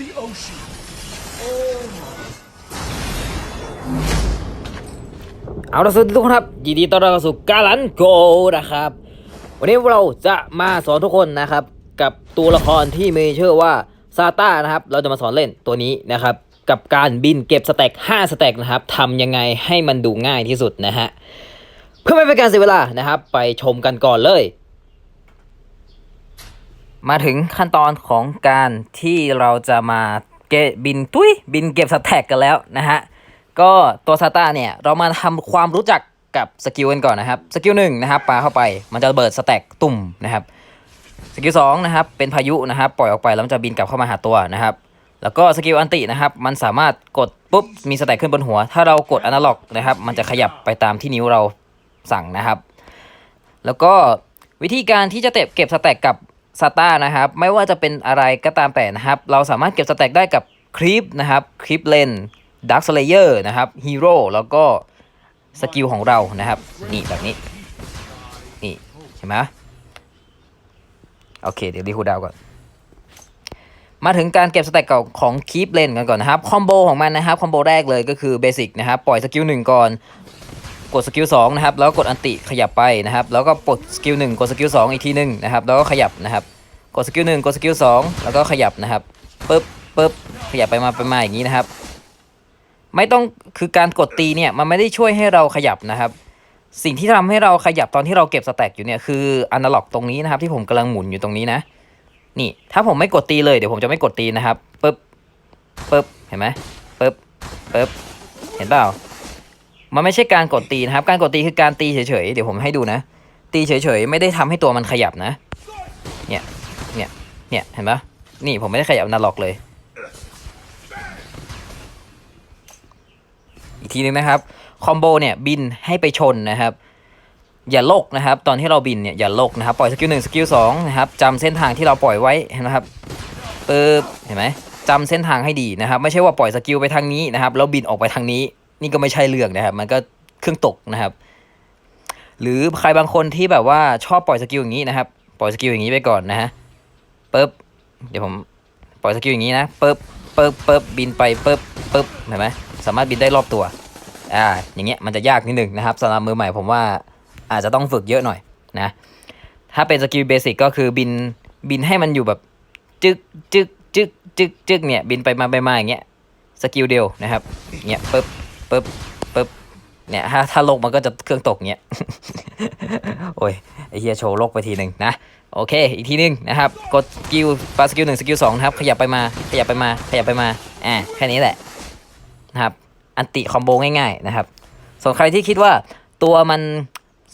the ocean. เอาละสวัสดีทุกคนครับยินดีต้อนรับเข้าสู่กาลันโกนะครับ วันนี้เราจะมาสอนทุกคนนะครับ กับตัวละครที่มีชื่อว่าซาต้านะครับ เราจะมาสอนเล่นตัวนี้นะครับ กับการบินเก็บสแต็ก5สแต็กนะครับทำยังไงให้มันดูง่ายที่สุดนะฮะเพื่อไม่เป็นการเสียเวลานะครับ ไปชมกันก่อนเลย มาถึงขั้นตอนของการที่เราจะมาเก็บบินตุ้ยบินเก็บสแต็กกันแล้วนะฮะ ก็ตัวซาต้าเนี่ยเรามาทำความรู้จักกับสกิลกันก่อนนะครับ สกิลหนึ่งนะครับปาเข้าไปมันจะเบิดสแต็กตุ่มนะครับ สกิลสองนะครับเป็นพายุนะครับ ปล่อยออกไปแล้วมันจะบินกลับเข้ามาหาตัวนะครับ แล้วก็สกิลอันตินะครับ มันสามารถกดปุ๊บมีสแต็กขึ้นบนหัว ถ้าเรากดอนาล็อกนะครับ มันจะขยับไปตามที่นิ้วเราสั่งนะครับ แล้วก็วิธีการที่จะเก็บเก็บสแต็กกับ ซาต้านะครับไม่ว่าจะเป็นอะไรก็ตามแต่นะครับ เราสามารถเก็บสแต็กได้กับคลิปนะครับคลิปเลนดักสเลเยอร์นะครับฮีโร่แล้วก็สกิลของเรานะครับ นี่แบบนี้ นี่เห็นไหมโอเค เดี๋ยวรีคูดาวก่อน มาถึงการเก็บสแต็กเก่าของคีปเลนกันก่อนนะครับ คอมโบของมันนะครับ คอมโบแรกเลยก็คือเบสิกนะครับ ปล่อยสกิลหนึ่งก่อน กดสกิลสองนะครับแล้วกดอันติขยับไปนะครับแล้วก็ปลดสกิลหนึ่งกดสกิลสองอีกทีหนึ่งนะครับแล้วก็ขยับนะครับกดสกิลหนึ่งกดสกิลสองแล้วก็ขยับนะครับปึ๊บปึ๊บขยับไปมาไปมาอย่างนี้นะครับ ไม่ต้องคือการกดตีเนี่ยมันไม่ได้ช่วยให้เราขยับนะครับ สิ่งที่ทำให้เราขยับตอนที่เราเก็บสแต็กอยู่เนี่ยคืออนาล็อกตรงนี้นะครับ ที่ผมกำลังหมุนอยู่ตรงนี้นะ นี่ถ้าผมไม่กดตีเลยเดี๋ยวผมจะไม่กดตีนะครับปึ๊บปึ๊บเห็นไหมปึ๊บปึ๊บเห็นเปล่า มันไม่ใช่การกดตีนะครับ การกดตีคือการตีเฉยๆ เดี๋ยวผมให้ดูนะ ตีเฉยๆ ไม่ได้ทำให้ตัวมันขยับนะ เนี่ย เนี่ย เนี่ย เห็นปะนี่ผมไม่ได้ขยับนาล็อกเลย อีกทีนึงนะครับ คอมโบเนี่ยบินให้ไปชนนะครับ อย่าโลกนะครับ ตอนที่เราบินเนี่ยอย่าโลกนะครับ ปล่อยสกิลหนึ่งสกิลสองนะครับจำเส้นทางที่เราปล่อยไว้เห็นไหมครับปึ๊บเห็นไหมจำเส้นทางให้ดีนะครับ ไม่ใช่ว่าปล่อยสกิลไปทางนี้นะครับแล้วบินออกไปทางนี้ นี่ก็ไม่ใช่เรื่องนะครับ มันก็เครื่องตกนะครับ หรือใครบางคนที่แบบว่าชอบปล่อยสกิลอย่างนี้นะครับ ปล่อยสกิลอย่างนี้ไปก่อนนะฮะปึ๊บเดี๋ยวผมปล่อยสกิลอย่างนี้นะปึ๊บปึ๊บปึ๊บบินไปปึ๊บปึ๊บเห็นไหมสามารถบินได้รอบตัวอ่าอย่างเงี้ยมันจะยากนิดหนึ่งนะครับสำหรับมือใหม่ผมว่าอาจจะต้องฝึกเยอะหน่อยนะถ้าเป็นสกิลเบสิกก็คือบินบินให้มันอยู่แบบจึกจึกจึกจึกจึกเนี่ยบินไปมาไปมาอย่างเงี้ยสกิลเดียวนะครับเงี้ยปึ๊บ ปึ๊บปึ๊บเนี่ยถ้าถ้าโลกมันก็จะเครื่องตกเงี้ย โอ้ยไอเฮียโชว์โลกไปทีหนึ่งนะ โอเค อีกทีหนึงนะครับ กดสกิลปาสกิลหนึ่งสกิลสองนะครับ ขยับไปมา ขยับไปมา ขยับไปมา อ่าแค่นี้แหละนะครับ อันติคอมโบง่ายๆนะครับ ส่วนใครที่คิดว่าตัวมัน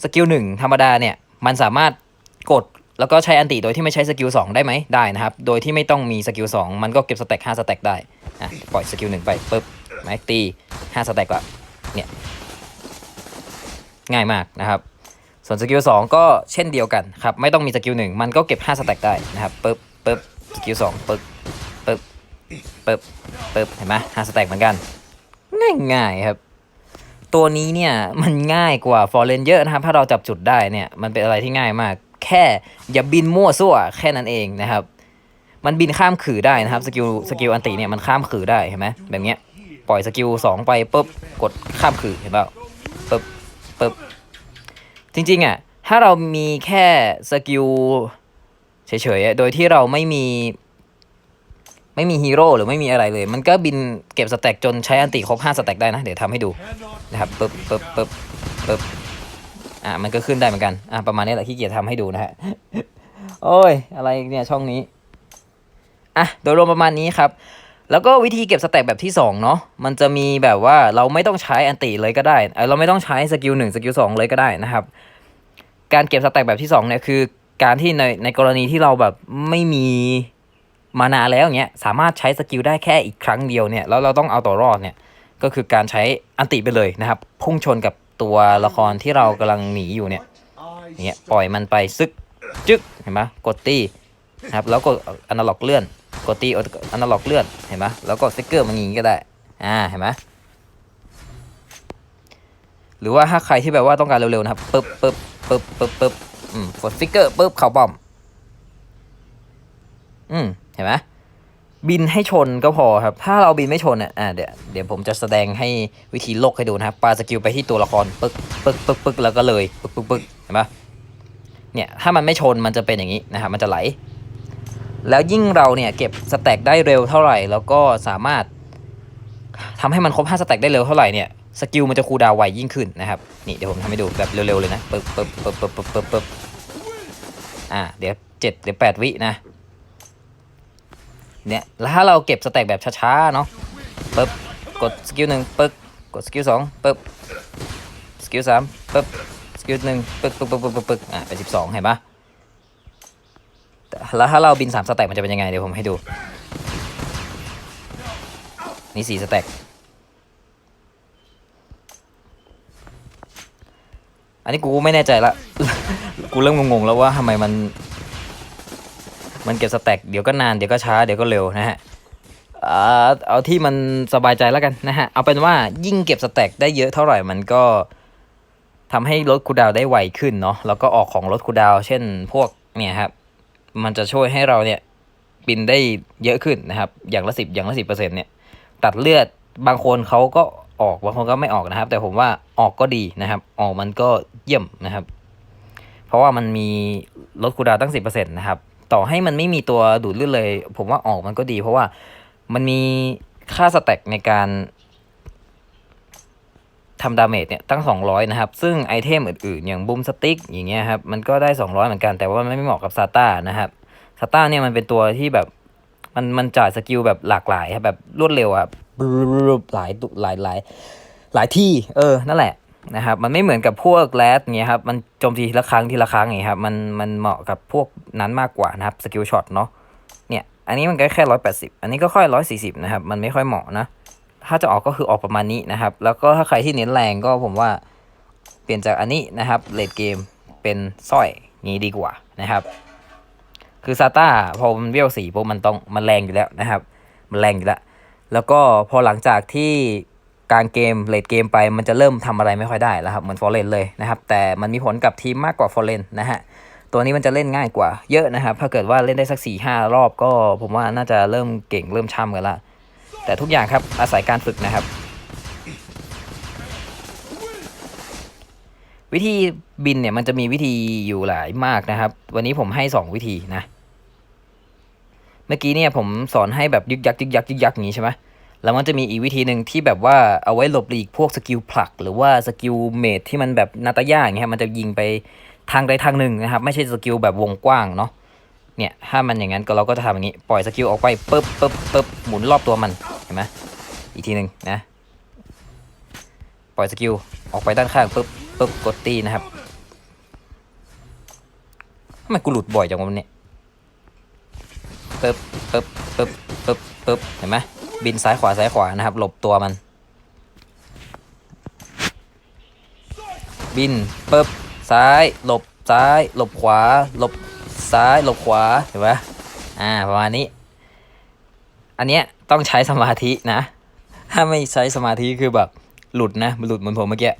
สกิลหนึ่งธรรมดาเนี่ย มันสามารถกดแล้วก็ใช้อันติโดยที่ไม่ใช้สกิลสองได้ไหมได้นะครับ โดยที่ไม่ต้องมีสกิลสองมันก็เก็บสแต็กห้าสแต็กได้ อะ ปล่อยสกิลหนึ่งไปปุ๊บ ไม้ตีห้าสแต็กละเนี่ยง่ายมากนะครับ ส่วนสกิลสองก็เช่นเดียวกันครับ ไม่ต้องมีสกิลหนึ่งมันก็เก็บห้าสแต็กได้นะครับปุ๊บปุ๊บสกิลสองปุ๊บปุ๊บปุ๊บปุ๊บเห็นไหมห้าสแต็กเหมือนกันง่ายๆครับ ตัวนี้เนี่ยมันง่ายกว่าฟอร์เรนเยอะนะครับ ถ้าเราจับจุดได้เนี่ยมันเป็นอะไรที่ง่ายมาก แค่อย่าบินมั่วซั่วแค่นั้นเองนะครับ มันบินข้ามขื่อได้นะครับสกิลสกิลอันติเนี่ยมันข้ามขื่อได้เห็นไหมแบบเนี้ย ปล่อยสกิลสองไปปุ๊บกดข้ามขื่อเห็นเปล่าปุ๊บปุ๊บจริงๆอะถ้าเรามีแค่สกิลเฉยๆโดยที่เราไม่มี ไม่มีฮีโร่หรือไม่มีอะไรเลย มันก็บินเก็บสแต็กจนใช้อันติครบ5สแต็กได้นะ เดี๋ยวทำให้ดูนะครับปึ๊บปึ๊บปึ๊บปึ๊บอะมันก็ขึ้นได้เหมือนกันอะประมาณนี้แหละขี้เกียจทำให้ดูนะฮะโอ้ย อะไรเนี่ยช่องนี้อะโดยรวมประมาณนี้ครับ แล้วก็วิธีเก็บสแต็กแบบที่2เนาะมันจะมีแบบว่าเราไม่ต้องใช้อันติเลยก็ได้เอ้ยเราไม่ต้องใช้สกิลหนึ่งสกิลสองเลยก็ได้นะครับ การเก็บสแต็กแบบที่2เนี่ยคือ การที่ในในกรณีที่เราแบบไม่มีมานาแล้วเงี้ยสามารถใช้สกิลได้แค่อีกครั้งเดียวเนี่ยแล้วเราต้องเอาตัวรอดเนี่ยก็คือการใช้อันติไปเลยนะครับ พุ่งชนกับตัวละครที่เรากำลังหนีอยู่เนี่ยเงี้ยปล่อยมันไปซึกจึ๊กเห็นไหมกดตีนะครับแล้วก็อนาล็อกเลื่อน กดตีอนาล็อกเลื่อนเห็นไหมแล้วก็สติ๊กเกอร์มันย่างงี้ก็ได้ อ่าเห็นไหมหรือว่าถ้าใครที่แบบว่าต้องการเร็วๆนะครับปึ๊บปึ๊บปึ๊บปึ๊บปึ๊บอืมกดสติ๊กเกอร์ปึ๊บเข่าป้อม อืมเห็นไหมบินให้ชนก็พอครับ ถ้าเราบินไม่ชนเนี่ยอ่าเดี๋ยวเดี๋ยวผมจะแสดงให้วิธีโลกให้ดูนะครับปาสกิลไปที่ตัวละครปึ๊กปึ๊กปึ๊กปึ๊กแล้วก็เลยปึ๊กปึ๊กปึ๊กเห็นปะเนี่ยถ้ามันไม่ชนมันจะเป็นอย่างนี้นะครับมันจะไหล แล้วยิ่งเราเนี่ยเก็บสแต็กได้เร็วเท่าไหร่ แล้วก็สามารถทำให้มันครบ5สแต็กได้เร็วเท่าไหร่เนี่ยสกิลมันจะคูดาวไวยิ่งขึ้นนะครับนี่เดี๋ยวผมทำให้ดูแบบเร็วๆเลยนะปึ๊บปึ๊บปึ๊บปึ๊บปึ๊บปึ๊บปึ๊บอ่าเดี๋ยวเจ็ดเดี๋ยวแปดวินะเนี่ยแล้วถ้าเราเก็บสแต็กแบบช้าๆเนาะปึ๊บกดสกิลหนึ่งปึ๊บกดสกิลสองปึ๊บสกิลสามปึ๊บสกิลหนึ่งปึ๊บปึ๊บปึ๊บปึ๊บปึ๊บปึ๊บอะเป็นสิบสองเห็นปะ แล้วถ้าเราบินสามสแต็กมันจะเป็นยังไง เดี๋ยวผมให้ดู นี่สี่สแต็กอันนี้กูไม่แน่ใจละ กูเริ่มงงๆแล้วว่าทำไมมัน มันเก็บสแต็กเดี๋ยวก็นานเดี๋ยวก็ช้าเดี๋ยวก็เร็วนะฮะเอาที่มันสบายใจแล้วกันนะฮะ เอาเป็นว่ายิ่งเก็บสแต็กได้เยอะเท่าไหร่มันก็ทำให้ลดคูดาวได้ไวขึ้นเนาะแล้วก็ออกของลดคูดาว เช่นพวกเนี่ยครับ มันจะช่วยให้เราเนี่ยบินได้เยอะขึ้นนะครับ อย่างละสิบอย่างละสิบเปอร์เซ็นต์เนี่ยตัดเลือดบางคนเขาก็ออกบางคนก็ไม่ออกนะครับ แต่ผมว่าออกก็ดีนะครับ ออกมันก็เยี่ยมนะครับ เพราะว่ามันมีลดคูดาวตั้งสิบเปอร์เซ็นต์นะครับ ต่อให้มันไม่มีตัวดูดเลือดเลย ผมว่าออกมันก็ดี เพราะว่ามันมีค่าสแต็กในการ ทำดาเมจเนี่ยตั้ง 200 นะครับ ซึ่งไอเทมอื่นๆ อย่างบูมสติ๊กอย่างเงี้ยครับ มันก็ได้ 200 เหมือนกันแต่ว่ามันไม่เหมาะกับซาต้านะครับซาต้าเนี่ยมันเป็นตัวที่แบบมันมันจ่ายสกิลแบบหลากหลายครับแบบรวดเร็วอะบหลายตุหลายหลายหลายที่ เออ นั่นแหละนะครับ มันไม่เหมือนกับพวกแรดเงี้ยครับ มันโจมตีทีละครั้งทีละครั้งอย่างเงี้ยครับ มันมันเหมาะกับพวกนั้นมากกว่านะครับสกิลช็อตเนาะ เนี่ย อันนี้มันก็แค่ร้อยแปดสิบอันนี้ก็ค่อยร้อยสี่สิบนะครับ มันไม่ค่อยเหมาะนะ ถ้าจะออกก็คือออกประมาณนี้นะครับ แล้วก็ถ้าใครที่เน้นแรงก็ผมว่าเปลี่ยนจากอันนี้นะครับเลดเกมเป็นสร้อยงี้ดีกว่านะครับ คือซาต้าพอมันเวลสี่ปุ๊บมันต้องมันแรงอยู่แล้วนะครับ มันแรงอยู่แล้ว แล้วก็พอหลังจากที่กลางเกมเลดเกมไปมันจะเริ่มทำอะไรไม่ค่อยได้แล้วครับเหมือนฟอร์เรนเลยนะครับ แต่มันมีผลกับทีมมากกว่าฟอร์เรนนะฮะตัวนี้มันจะเล่นง่ายกว่าเยอะนะครับ ถ้าเกิดว่าเล่นได้สักสี่ห้ารอบก็ผมว่าน่าจะเริ่มเก่งเริ่มช่ำกันละ แต่ทุกอย่างครับอาศัยการฝึกนะครับ วิธีบินเนี่ยมันจะมีวิธีอยู่หลายมากนะครับ วันนี้ผมให้สองวิธีนะ เมื่อกี้เนี่ยผมสอนให้แบบยึกยักยึกยักยึกยักอย่างนี้ใช่ไหมแล้วมันจะมีอีกวิธีหนึ่งที่แบบว่าเอาไว้หลบหลีกพวกสกิลผลัก หรือว่าสกิลเมทที่มันแบบนาตาย่าอย่างเงี้ยมันจะยิงไปทางใดทางหนึ่งนะครับ ไม่ใช่สกิลแบบวงกว้างเนาะเนี่ยถ้ามันอย่างนั้นก็เราก็จะทำอย่างนี้ ปล่อยสกิลออกไปปึ๊บปึ๊บปึ๊บหมุนรอบตัวมัน เห็นไหมอีกทีหนึ่งนะ ปล่อยสกิล ออกไปด้านข้างปึ๊บปึ๊บกดตีนะครับทำไมกูหลุดบ่อยจังวะวันนี้ปึ๊บปึ๊บปึ๊บปึ๊บปึ๊บเห็นไหมบินซ้ายขวาซ้ายขวานะครับ หลบตัวมัน บินปึ๊บซ้ายหลบซ้าย หลบขวา หลบซ้ายหลบขวาเห็นไหมอ่าประมาณนี้ อันเนี้ย ต้องใช้สมาธินะ ถ้าไม่ใช้สมาธิคือแบบหลุดนะหลุดเหมือนผมเมื่อกี้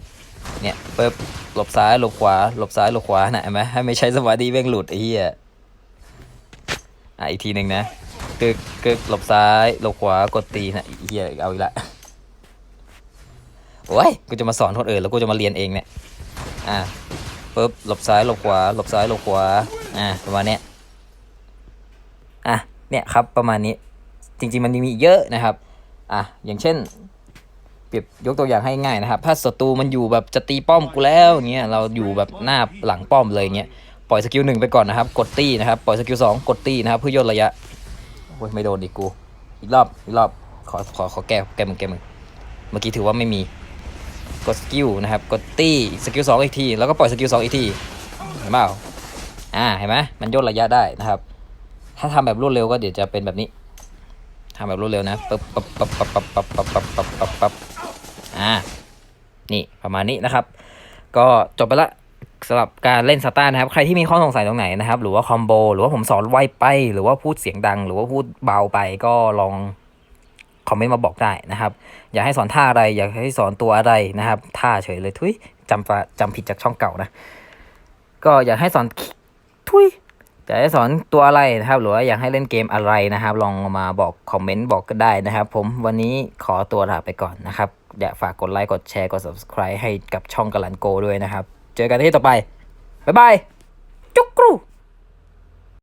เนี่ยปึ๊บหลบซ้ายหลบขวาหลบซ้ายหลบขวาน่ะเห็นไหมถ้าไม่ใช้สมาธิแม่งหลุดไอ้เหี้ยอะอีกทีหนึ่งนะกึกกึกหลบซ้ายหลบขวากดตีนะไอ้เหี้ยเอาอีกละโอ้ยกูจะมาสอนคนอื่นแล้วกูจะมาเรียนเองเนี่ยอะปึ๊บหลบซ้ายหลบขวาหลบซ้ายหลบขวาอะประมาณเนี้ยอะเนี่ยครับประมาณนี้ จริง ๆ มันมีเยอะนะครับอะอย่างเช่น เปรียบยกตัวอย่างให้ง่ายนะครับ ถ้าศัตรูมันอยู่แบบจะตีป้อมกูแล้วเงี้ยเราอยู่แบบหน้าหลังป้อมเลยเงี้ยปล่อยสกิลหนึ่งไปก่อนนะครับ กดตีนะครับปล่อยสกิลสองกดตีนะครับเพื่อย่นระยะโอ้ยไม่โดนดิกูอีกรอบอีกรอบขอขอขอแก้แก้มึงแก้มึงเมื่อกี้ถือว่าไม่มีกดสกิลนะครับกดตีสกิลสองอีกทีแล้วก็ปล่อยสกิลสองอีกทีเห็นเปล่าอ่าเห็นไหมมันย่นระยะได้นะครับ ถ้าทำแบบรวดเร็วก็เดี๋ยวจะเป็นแบบนี้ ทำแบบรวดเร็วนะปึ๊บปั๊บปั๊บปั๊บปั๊บปั๊บปั๊บปั๊บปั๊บปั๊บปั๊บอ่านี่ประมาณนี้นะครับ ก็จบไปละสำหรับการเล่นสตาร์นะครับ ใครที่มีข้อสงสัยตรงไหนนะครับ หรือว่าคอมโบ หรือว่าผมสอนไวไป หรือว่าพูดเสียงดัง หรือว่าพูดเบาไปก็ลองคอมเมนต์มาบอกได้นะครับ อยากให้สอนท่าอะไร อยากให้สอนตัวอะไรนะครับ ท่าเฉยเลยทุยจำจำผิดจากช่องเก่านะ ก็อยากให้สอนทุย จะให้สอนตัวอะไรนะครับ หรือว่าอยากให้เล่นเกมอะไรนะครับ ลองมาบอกคอมเมนต์บอกก็ได้นะครับ ผมวันนี้ขอตัวลาไปก่อนนะครับ อย่าฝากกดไลค์กดแชร์กด subscribe ให้กับช่องกัลันโกด้วยนะครับ เจอกันที่ต่อไป บ๊ายบาย จุกกรู